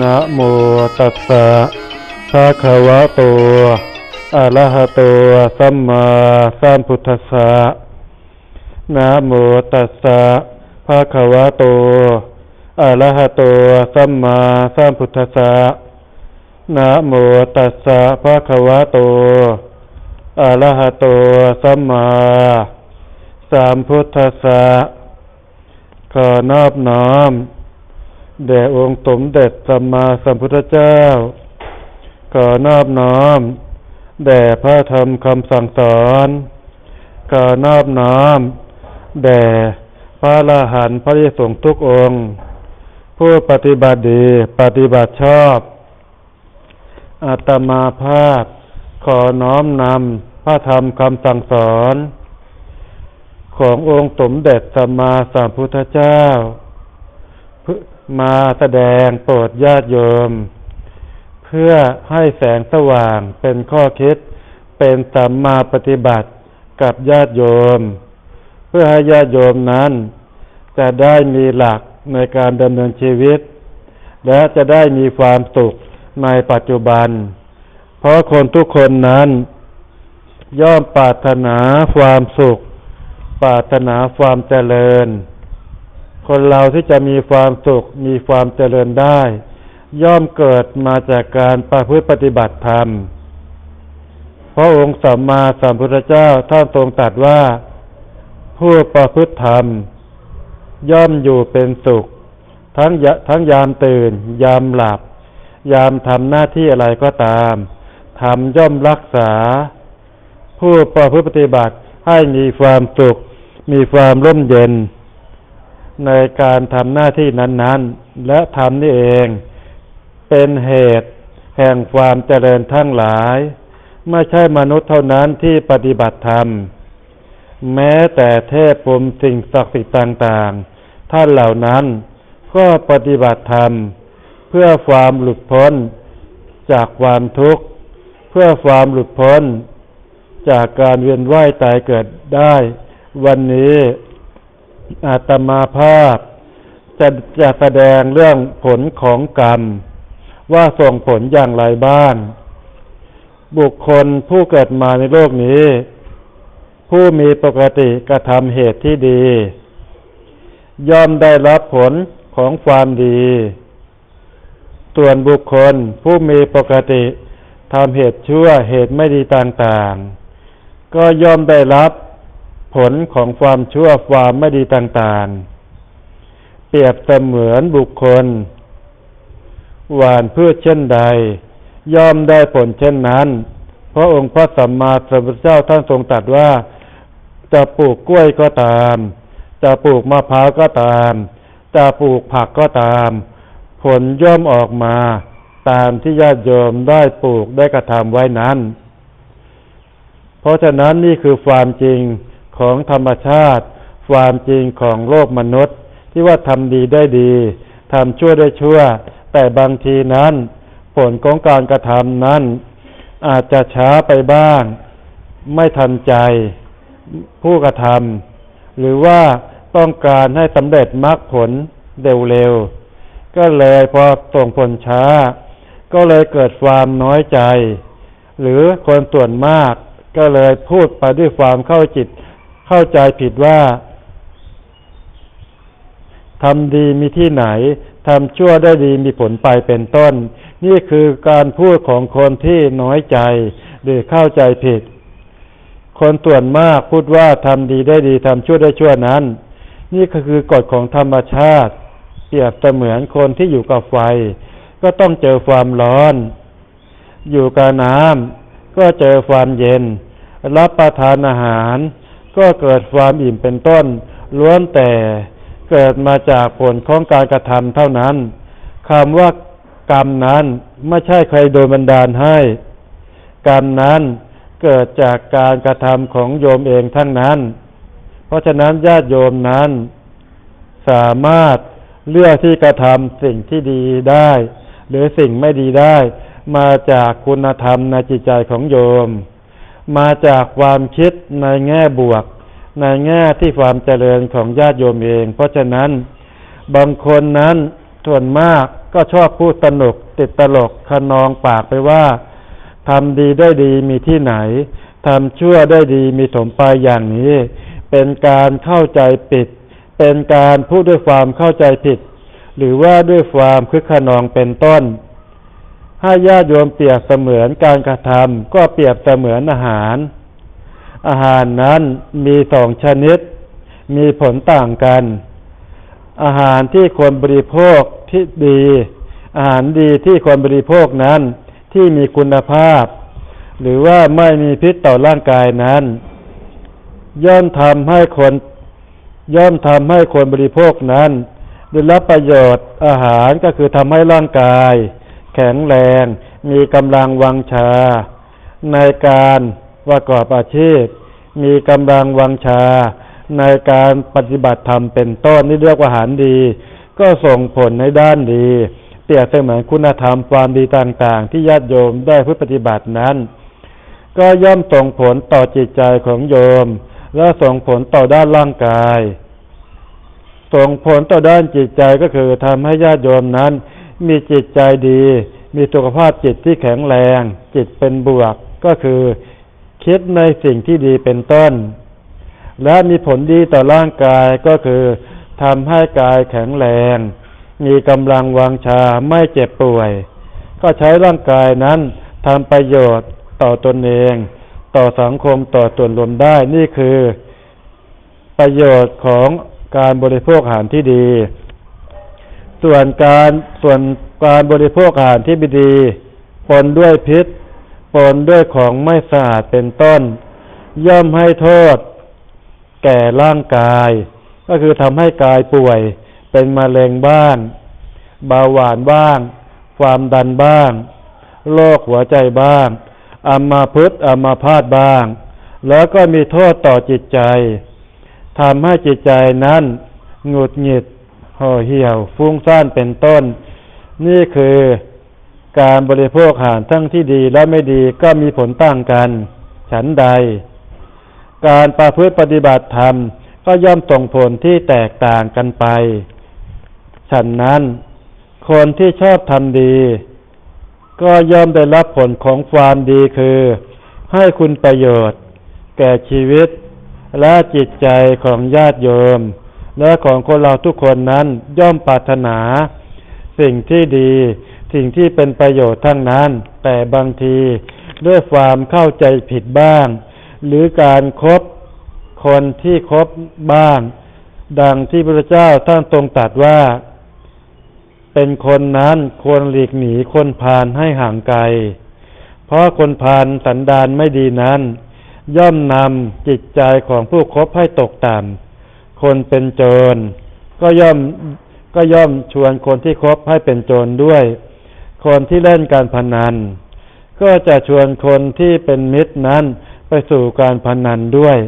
นะโมตัสสะภะคะวะโตอะระหะโตสัมมาสัมพุทธัสสะนะโมตัสสะภะคะวะโตอะระหะโตสัมมาสัมพุทธัสสะนะโมตัสสะภะคะวะโตอะระหะโตสัมมาสัมพุทธัสสะขอนอบน้อม แด่องค์สมเด็จสัมมาสัมพุทธเจ้า ขอนอบน้อม แด่พระธรรมคำสั่งสอน ขอนอบน้อม แด่พระอรหันพระยสงฆ์ทุกองค์ ผู้ปฏิบัติดีปฏิบัติชอบอาตมาภาพ ขอน้อมนำพระธรรมคำสั่งสอน ขององค์สมเด็จสัมมาสัมพุทธเจ้า มาแสดงโปรดญาติโยม เพื่อให้แสงสว่างเป็นข้อคิด เป็นสัมมาปฏิบัติกับญาติโยม เพื่อให้ญาติโยมนั้น จะได้มีหลักในการดำเนินชีวิต และจะได้มีความสุขในปัจจุบัน เพราะคนทุกคนนั้น ย่อมปรารถนาความสุข ปรารถนาความเจริญ คนเราที่จะมีความสุขมีความเจริญได้ ย่อมเกิดมาจากการประพฤติปฏิบัติธรรมเพราะองค์สัมมาสัมพุทธเจ้าท่านทรงตรัสว่า ผู้ประพฤติธรรม ย่อมอยู่เป็นสุข ทั้งทั้งยามตื่น ยามหลับ ยามทำหน้าที่อะไรก็ตามทำย่อมรักษา ผู้ประพฤติปฏิบัติให้มีความสุข มีความร่มเย็น ในการทำหน้าที่นั้นๆ และทำนี่เอง เป็นเหตุแห่งความเจริญทั้งหลาย ไม่ใช่มนุษย์เท่านั้นที่ปฏิบัติธรรม แม้แต่เทพพรหมสิ่งศักดิ์สิทธิ์ต่างๆ ท่านเหล่านั้นก็ปฏิบัติธรรม เพื่อความหลุดพ้นจากความทุกข์ เพื่อความหลุดพ้น จากการเวียนว่ายตายเกิดได้ วันนี้ อาตมาภาพ จะจะแสดงเรื่องผลของกรรม ว่าส่งผลอย่างไรบ้าง บุคคลผู้เกิดมาในโลกนี้ ผู้มีปกติกระทำเหตุที่ดี ย่อมได้รับผลของความดี ส่วนบุคคลผู้มีปกติทำเหตุชั่วเหตุไม่ดีต่างๆ ก็ย่อมได้รับ ผลของความชั่วความไม่ดีต่างๆ เปรียบเสมือนบุคคล หวานเพืชเช่นใด ย่อมได้ผลเช่นนั้น เพราะองค์พระสัมมาสัมพุทธเจ้าท่านทรงตรัสว่า จะปลูกกล้วยก็ตาม จะปลูกมะพร้าวก็ตาม จะปลูกผักก็ตาม ผลย่อมออกมาตามที่ญาติโยมได้ปลูกได้กระทำไว้นั้น เพราะฉะนั้นนี่คือความจริง ของธรรมชาติ ความจริงของโลกมนุษย์ ที่ว่าทำดีได้ดีทำชั่วได้ชั่ว แต่บางทีนั้น ผลของการกระทำนั้น อาจจะช้าไปบ้าง ไม่ทันใจ ผู้กระทำหรือว่าต้องการให้สำเร็จมรรคผลเร็วๆก็เลยพอส่งผลช้า ก็เลยเกิดความน้อยใจ หรือคนส่วนมากก็เลยพูดไปด้วยความเข้าจิต เข้าใจผิดว่าทำดีมีที่ไหนทำชั่วได้ดีมีผลไปเป็นต้น นี่คือการพูดของคนที่น้อยใจ หรือเข้าใจผิด คนส่วนมากพูดว่าทำดีได้ดีทำชั่วได้ชั่วนั้น นี่ก็คือกฎของธรรมชาติ เปรียบเสมือนคนที่อยู่กับไฟ ก็ต้องเจอความร้อน อยู่กับน้ำก็เจอความเย็น รับประทานอาหาร ก็เกิดความอิ่มเป็นต้น ล้วนแต่เกิดมาจากผลของการกระทำเท่านั้นคำว่ากรรมนั้นไม่ใช่ใครโดยบันดาลให้ กรรมนั้นเกิดจากการกระทำของโยมเองทั้งนั้น เพราะฉะนั้นญาติโยมนั้น สามารถเลือกที่กระทำสิ่งที่ดีได้ หรือสิ่งไม่ดีได้ มาจากคุณธรรมในจิตใจของโยม มาจากความคิดในแง่บวก ในแง่ที่ความเจริญของญาติโยมเอง เพราะฉะนั้น บางคนนั้นส่วนมากก็ชอบพูดตนกติดตลกขนองปากไปว่าทำดีได้ดีมีที่ไหนทำชั่วได้ดีมีถมไปอย่างนี้ เป็นการเข้าใจผิด เป็นการพูดด้วยความเข้าใจผิด หรือว่าด้วยความคึกขนองเป็นต้น ถ้าญาติโยมเปรียบเสมือนการกระทำก็เปรียบเสมือนอาหาร อาหารนั้นมีสองชนิด มีผลต่างกัน อาหารที่ควรบริโภคที่ดี อาหารดีที่ควรบริโภคนั้นที่มีคุณภาพ หรือว่าไม่มีพิษต่อร่างกายนั้น ย่อมทำให้คน ย่อมทำให้คนบริโภคนั้น ได้รับประโยชน์อาหารก็คือทำให้ร่างกาย แข็งแรง มีกำลังวังชา ในการประกอบอาชีพ มีกำลังวังชา ในการปฏิบัติธรรมเป็นต้นนี่เรียกว่าหารดี ก็ส่งผลในด้านดี เปรียบเสมือนคุณธรรมความดีต่างๆ ที่ญาติโยมได้พุทธปฏิบัตินั้น ก็ย่อมส่งผลต่อจิตใจของโยม และส่งผลต่อด้านร่างกาย ส่งผลต่อด้านจิตใจก็คือทำให้ญาติโยมนั้น มีจิตใจดี มีสุขภาพจิตที่แข็งแรง จิตเป็นบวกก็คือ คิดในสิ่งที่ดีเป็นต้น และมีผลดีต่อร่างกายก็คือทำให้กายแข็งแรง มีกำลังวังชาไม่เจ็บป่วย ก็ใช้ร่างกายนั้นทำประโยชน์ต่อตนเอง ต่อสังคมต่อตนรวมได้นี่คือ ประโยชน์ของการบริโภคอาหารที่ดี ส่วนการส่วนการบริโภคอาหารที่ไม่ดีปนด้วยพิษปนด้วยของไม่สะอาดเป็นต้น ย่อมให้โทษ แก่ร่างกาย ก็คือทำให้กายป่วย เป็นมะเร็งบ้างเบาหวานบ้าง ความดันบ้างโรคหัวใจบ้างอัมาพึษอัมาพาดบ้าง แล้วก็มีโทษต่อจิตใจทำให้จิตใจนั้น หงุดหงิด ห่อเหี่ยว ฟุ้งซ่านเป็นต้น นี่คือการบริโภคอาหารทั้งที่ดีและไม่ดีก็มีผลต่างกัน ฉันใด การประพฤติปฏิบัติธรรมก็ย่อมส่งผลที่แตกต่างกันไป ฉันนั้น คนที่ชอบทำดี ก็ย่อมได้รับผลของความดีคือ ให้คุณประโยชน์ แก่ชีวิตและจิตใจของญาติโยม และของคนเราทุกคนนั้นย่อมปรารถนา สิ่งที่ดี สิ่งที่เป็นประโยชน์ทั้งนั้น แต่บางทีด้วยความเข้าใจผิดบ้าง หรือการครบคนที่คบบ้าง ดังที่พระเจ้าท่านทรงตรัสว่า เป็นคนนั้นควรหลีกหนีคนพาลให้ห่างไกล เพราะคนพาลสันดานไม่ดีนั้น ย่อมนำจิตใจของผู้คบให้ตกต่ำ คนเป็นโจร ก็ย่อมก็ย่อมชวนคนที่คบให้เป็นโจรด้วย คนที่เล่นการพนัน ก็จะชวนคนที่เป็นมิตรนั้นไปสู่การพนันด้วย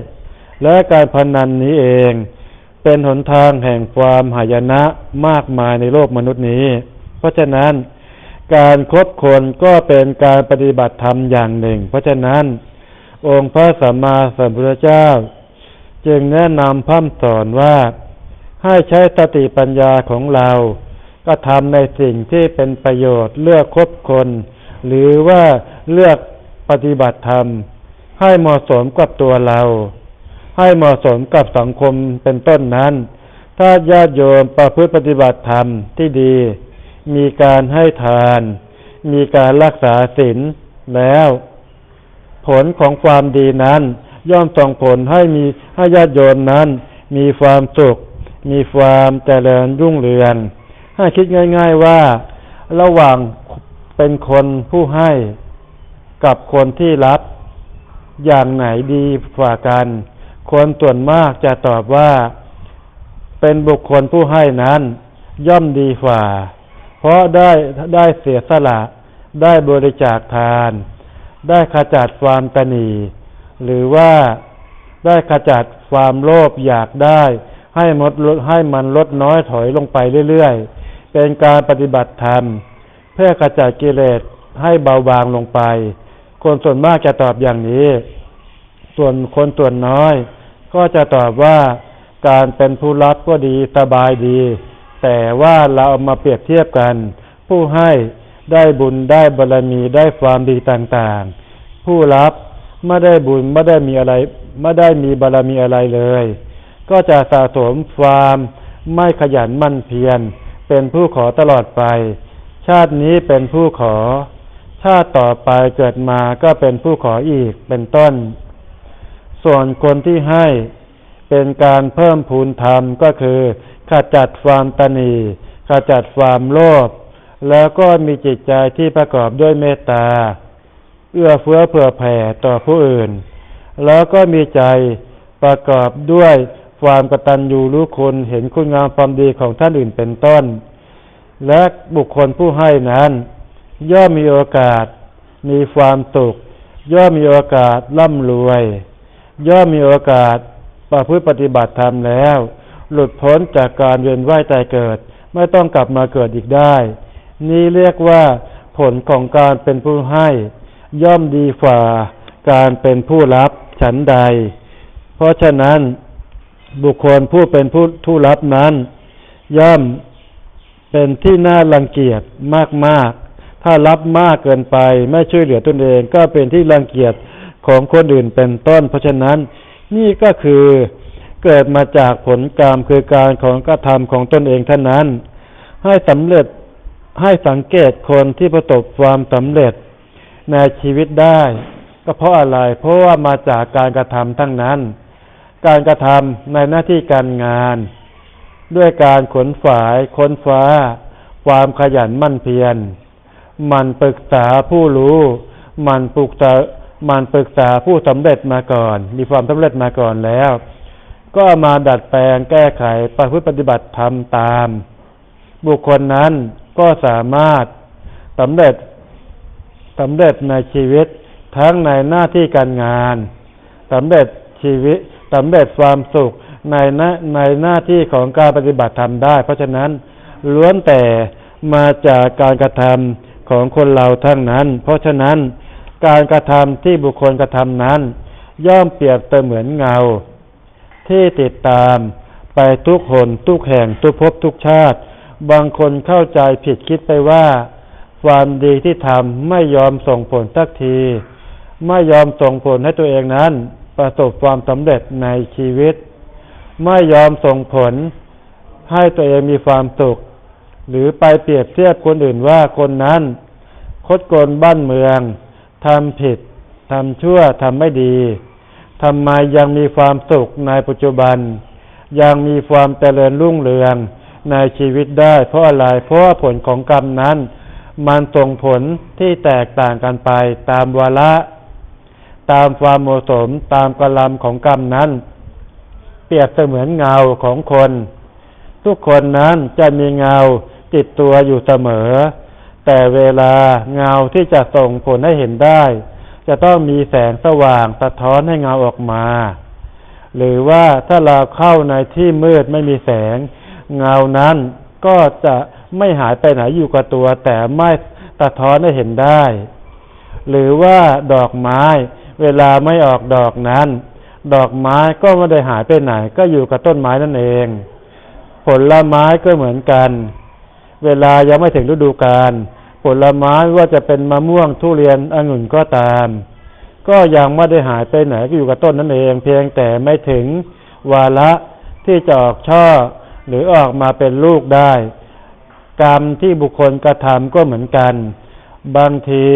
และการพนันนี้เอง เป็นหนทางแห่งความหายนะมากมายในโลกมนุษย์นี้ เพราะฉะนั้นการครบคนก็เป็นการปฏิบัติธรรมอย่างหนึ่ง เพราะฉะนั้น องค์พระสัมมาสัมพุทธเจ้า จึงแนะนำพร่ำสอนว่าให้ใช้สติปัญญาของเรา ก็ทำในสิ่งที่เป็นประโยชน์เลือกคบคน หรือว่าเลือกปฏิบัติธรรม ให้เหมาะสมกับตัวเรา ให้เหมาะสมกับสังคมเป็นต้นนั้น ถ้าญาติโยมประพฤติปฏิบัติธรรมที่ดี มีการให้ทาน มีการรักษาศีลแล้ว ผลของความดีนั้น ย่อมส่งผลให้มีให้ญาติโยมนั้น มีความสุข มีความเจริญรุ่งเรืองให้คิดง่าย ๆว่า ระหว่างเป็นคนผู้ให้กับคนที่รับอย่างไหนดีกว่ากัน คนส่วนมากจะตอบว่า เป็นบุคคลผู้ให้นั้น ย่อมดีกว่า เพราะได้ได้เสียสละ ได้บริจาคทาน ได้ขจัดความตนี หรือว่าได้ขจัดความโลภอยากได้ ให้มดลดให้มันลดน้อยถอยลงไปเรื่อยๆ เป็นการปฏิบัติธรรม เพื่อขจัดกิเลสให้เบาบางลงไป คนส่วนมากจะตอบอย่างนี้ ส่วนคนส่วนน้อย ก็จะตอบว่าการเป็นผู้รับก็ดีสบายดี แต่ว่าเราเอามาเปรียบเทียบกัน ผู้ให้ได้บุญได้บารรมีได้ความดีต่างๆ ผู้รับ ไม่ได้บุญไม่ได้มีอะไรไม่ได้มีบารรมีอะไรเลย ก็จะสะสมความไม่ขยันมั่นเพียรเป็นผู้ขอตลอดไป ชาตินี้เป็นผู้ขอ ชาติต่อไปเกิดมาก็เป็นผู้ขออีกเป็นต้น ส่วนคนที่ให้เป็นการเพิ่มพูนธรรมก็คือขจัดความตนีขจัดความโลภแล้วก็มีจิตใจที่ประกอบด้วยเมตตา เอื้อเฟื้อเผื่อแผ่ต่อผู้อื่น แล้วก็มีใจประกอบด้วยความกตัญญูรู้คุณเห็นคุณงามความดีของท่านอื่นเป็นต้น และบุคคลผู้ให้นั้น ย่อมมีโอกาส มีความสุขย่อมมีโอกาสร่ำรวย ย่อมมีโอกาสประพฤติปฏิบัติธรรมแล้ว หลุดพ้นจากการเวียนว่ายตายเกิด ไม่ต้องกลับมาเกิดอีกได้ นี่เรียกว่าผลของการเป็นผู้ให้ ย่อมดีฝ่าการเป็นผู้รับฉันใด เพราะฉะนั้นบุคคลผู้เป็นผู้ผู้รับนั้น ย่อมเป็นที่น่ารังเกียจมากๆ ถ้ารับมากเกินไปไม่ช่วยเหลือตนเองก็เป็นที่รังเกียจของคนอื่นเป็นต้น เพราะฉะนั้นนี่ก็คือเกิดมาจากผลกรรมคือการของกระทำของตนเองเท่านั้น ให้สำเร็จให้สังเกตคนที่ประสบความสำเร็จ ในชีวิตได้ ก็เพราะอะไร เพราะว่ามาจากการกระทำทั้งนั้น การกระทำในหน้าที่การงาน ด้วยการขนฝายค้นฟ้า ความขยันมั่นเพียรมันปรึกษาผู้รู้ มันปรึกษามันปรึกษาผู้สำเร็จมาก่อน มีความสำเร็จมาก่อนแล้ว ก็มาดัดแปลงแก้ไขประพฤติปฏิบัติทำตาม บุคคลนั้นก็สามารถสำเร็จ สำเร็จในชีวิตทั้งในหน้าที่การงานสำเร็จชีวิตสำเร็จความสุขในหน้าในหน้าที่ของการปฏิบัติธรรมได้ เพราะฉะนั้นล้วนแต่มาจากการกระทำของคนเราทั้งนั้น เพราะฉะนั้นการกระทำที่บุคคลกระทำนั้น ย่อมเปรียบเสมือนเงา ที่ติดตามไปทุกหนทุกแห่งทุกภพทุกชาติ บางคนเข้าใจผิดคิดไปว่า ความดีที่ทำไม่ยอมส่งผลสักที ไม่ยอมส่งผลให้ตัวเองนั้น ประสบความสำเร็จในชีวิต ไม่ยอมส่งผลให้ตัวเองมีความสุข หรือไปเปรียบเทียบคนอื่นว่าคนนั้นคดโกนบ้านเมืองทำผิดทำชั่วทำไม่ดีทำไมยังมีความสุขในปัจจุบัน ยังมีความเจริญรุ่งเรืองในชีวิตได้ เพราะอะไรเพราะผลของกรรมนั้น มันส่งผลที่แตกต่างกันไปตามวาระ ตามความเหมาะสมตามกลัมของกรรมนั้น เปรียบเสมือนเงาของคน ทุกคนนั้นจะมีเงาติดตัวอยู่เสมอ แต่เวลาเงาที่จะส่งผลให้เห็นได้ จะต้องมีแสงสว่างสะท้อนให้เงาออกมา หรือว่าถ้าเราเข้าในที่มืดไม่มีแสง เงานั้น ก็จะไม่หายไปไหนอยู่กับตัว แต่ไม่สะท้อนให้เห็นได้ หรือว่าดอกไม้ เวลาไม่ออกดอกนั้น ดอกไม้ก็ไม่ได้หายไปไหน ก็อยู่กับต้นไม้นั่นเอง ผลไม้ก็เหมือนกัน เวลายังไม่ถึงฤดูกาลผลไม้ว่าจะเป็นมะม่วงทุเรียนองุ่นก็ตาม ก็ยังไม่ได้หายไปไหนก็อยู่กับต้นนั่นเอง เพียงแต่ไม่ถึงวาระที่จะออกช่อ หรือออกมาเป็นลูกได้ กรรมที่บุคคลกระทำก็เหมือนกัน บางที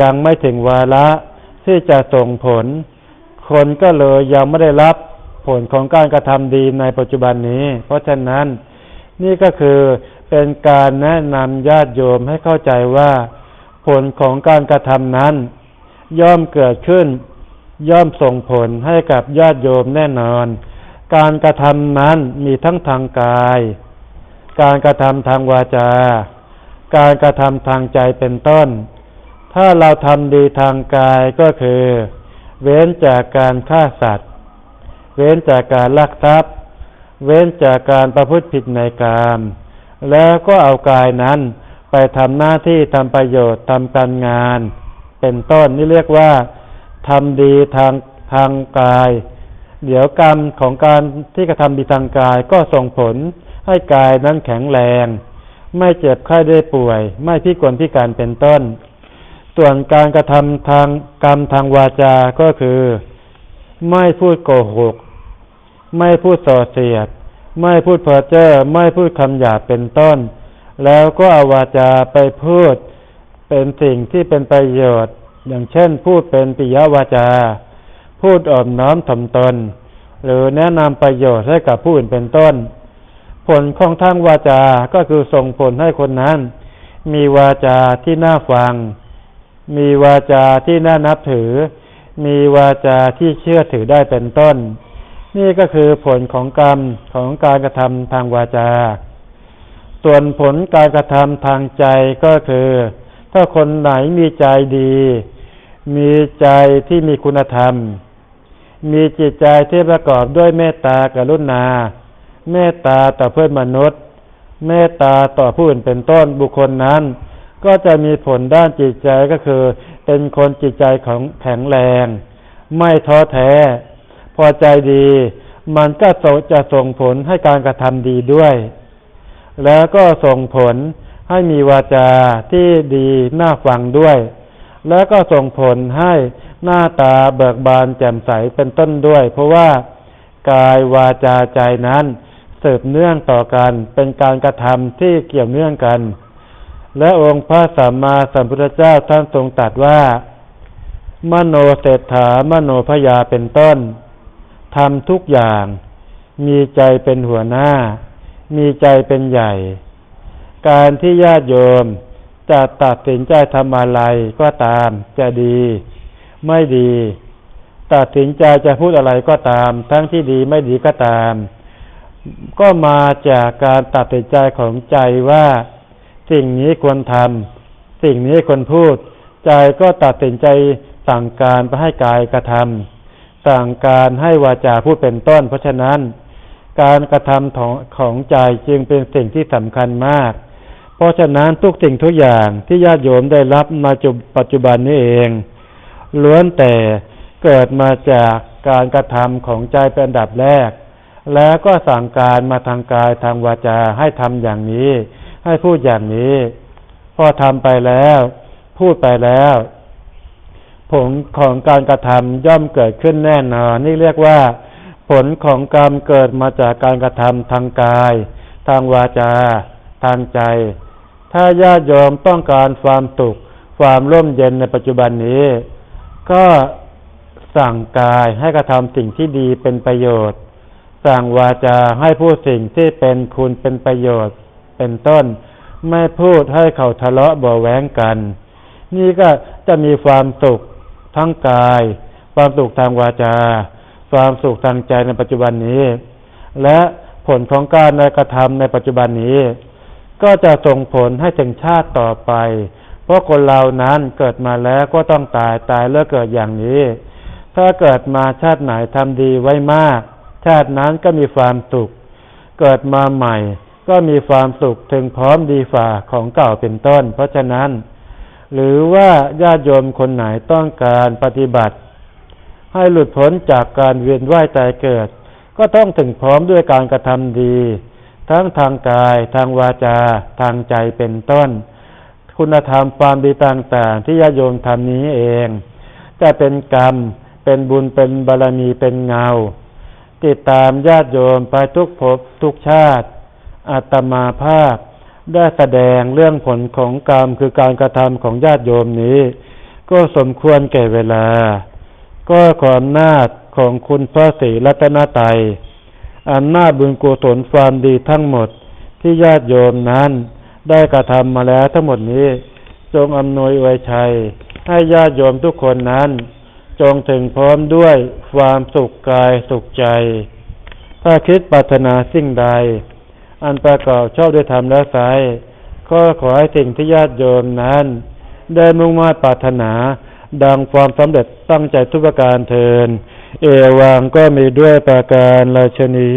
ยังไม่ถึงวาระที่จะส่งผล คนก็เลยยังไม่ได้รับผลของการกระทำดีในปัจจุบันนี้ เพราะฉะนั้นนี่ก็คือเป็นการแนะนำญาติโยมให้เข้าใจว่า ผลของการกระทำนั้น ย่อมเกิดขึ้น ย่อมส่งผลให้กับญาติโยมแน่นอน การกระทำนั้นมีทั้งทางกาย การกระทำทางวาจา การกระทำทางใจเป็นต้น ถ้าเราทำดีทางกายก็คือ เว้นจากการฆ่าสัตว์ เว้นจากการลักทรัพย์ เว้นจากการประพฤติผิดในกามแล้วก็เอากายนั้นไปทำหน้าที่ทำประโยชน์ทำการงาน เป็นต้นนี่เรียกว่าทำดีทางทางกาย เดี๋ยวกรรมของการที่กระทำดีทางกายก็ส่งผลให้กายนั้นแข็งแรง ไม่เจ็บไข้ได้ป่วย ไม่พิกลพิการเป็นต้น ส่วนการกระทำทางกรรมทางวาจาก็คือ ไม่พูดโกหก ไม่พูดส่อเสียด ไม่พูดเพ้อเจ้อไม่พูดคำหยาบเป็นต้น แล้วก็เอาวาจาไปพูดเป็นสิ่งที่เป็นประโยชน์ อย่างเช่นพูดเป็นปิยวาจา พูดอ่อนน้อมถ่อมตน หรือแนะนำประโยชน์ให้กับผู้อื่นเป็นต้น ผลของทางวาจา ก็คือส่งผลให้คนนั้น มีวาจาที่น่าฟัง มีวาจาที่น่านับถือ มีวาจาที่เชื่อถือได้เป็นต้น นี่ก็คือผลของกรรมของการกระทำทางวาจา ส่วนผลการกระทำทางใจก็คือ ถ้าคนไหนมีใจดี มีใจที่มีคุณธรรม มีจิตใจที่ประกอบด้วยเมตตากรุณา เมตตาต่อเพื่อนมนุษย์ เมตตาต่อผู้อื่นเป็นต้นบุคคลนั้น ก็จะมีผลด้านจิตใจก็คือ เป็นคนจิตใจของแข็งแรง ไม่ท้อแท้ พอใจดี มันก็จะส่งผลให้การกระทำดีด้วย แล้วก็ส่งผลให้มีวาจาที่ดีน่าฟังด้วย แล้วก็ส่งผลให้ หน้าตาเบิกบานแจ่มใสเป็นต้นด้วย เพราะว่ากายวาจาใจนั้นสืบเนื่องต่อกันเป็นการกระทำที่เกี่ยวเนื่องกัน และองค์พระสัมมาสัมพุทธเจ้าท่านทรงตรัสว่า มโนเศรษฐามโนพยาเป็นต้นทำทุกอย่าง มีใจเป็นหัวหน้า มีใจเป็นใหญ่ การที่ญาติโยมจะตัดสินใจทำอะไรก็ตามจะดี ไม่ดี ตัดสินใจจะพูดอะไรก็ตาม ทั้งที่ดีไม่ดีก็ตาม ก็มาจากการตัดสินใจของใจว่า สิ่งนี้ควรทำสิ่งนี้ควรพูด ใจก็ตัดสินใจสั่งการไปให้กายกระทำสั่งการให้วาจาพูดเป็นต้น เพราะฉะนั้น การกระทำของของใจจึงเป็นสิ่งที่สำคัญมากเพราะฉะนั้นทุกสิ่งทุกอย่างที่ญาติโยมได้รับมาจุปัจจุบันนี้เอง ล้วนแต่เกิดมาจากการกระทำของใจเป็นดับแรก แล้วก็สั่งการมาทางกายทางวาจาให้ทำอย่างนี้ ให้พูดอย่างนี้ พอทำไปแล้ว พูดไปแล้ว ผลของการกระทำย่อมเกิดขึ้นแน่นอน นี่เรียกว่า ผลของกรรมเกิดมาจากการกระทำทางกาย ทางวาจา ทางใจ ถ้าญาติโยมต้องการความสุขความร่มเย็นในปัจจุบันนี้ ก็สั่งกายให้กระทำสิ่งที่ดีเป็นประโยชน์ สั่งวาจาให้พูดสิ่งที่เป็นคุณเป็นประโยชน์ เป็นต้น ไม่พูดให้เขาทะเลาะบาแหวงกัน นี่ก็จะมีความสุขทั้งกาย ความสุขทางวาจา ความสุขทางใจในปัจจุบันนี้ และผลของการกระทำในปัจจุบันนี้ ก็จะส่งผลให้ถึงชาติต่อไป เพราะคนเรานั้นเกิดมาแล้วก็ต้องตายตายแล้วเกิดอย่างนี้ ถ้าเกิดมาชาติไหนทำดีไว้มาก ชาตินั้นก็มีความสุข เกิดมาใหม่ ก็มีความสุขถึงพร้อมดีฝ่าของเก่าเป็นต้น เพราะฉะนั้น หรือว่าญาติโยมคนไหนต้องการปฏิบัติ ให้หลุดพ้นจากการเวียนว่ายตายเกิด ก็ต้องถึงพร้อมด้วยการกระทำดี ทั้งทางกาย ทางวาจา ทางใจเป็นต้น คุณธรรมความดีต่างๆ ที่ญาติโยมทำนี้เอง จะเป็นกรรม เป็นบุญเป็นบารมีเป็นเงา ติดตามญาติโยมไปทุกภพทุกชาติอาตมาภาพ ได้แสดงเรื่องผลของกรรมคือการกระทำของญาติโยมนี้ ก็สมควรแก่เวลา ก็ขออำนาจของคุณพระศรีรัตนตรัยอำนาจบุญกุศลความดีทั้งหมดที่ญาติโยมนั้น ได้กระทำมาแล้วทั้งหมดนี้ จงอำนวยอวยชัย ให้ญาติโยมทุกคนนั้น จงถึงพร้อมด้วยความสุขกายสุขใจ ถ้าคิดปรารถนาสิ่งใด อันประกอบชอบด้วยธรรมและไสยก็ขอให้สิ่งที่ญาติโยมนั้น ได้มุ่งมา่ปรารถนา ดังความสำเร็จตั้งใจทุกประการเทิน เอวังก็มีด้วยประการราชนี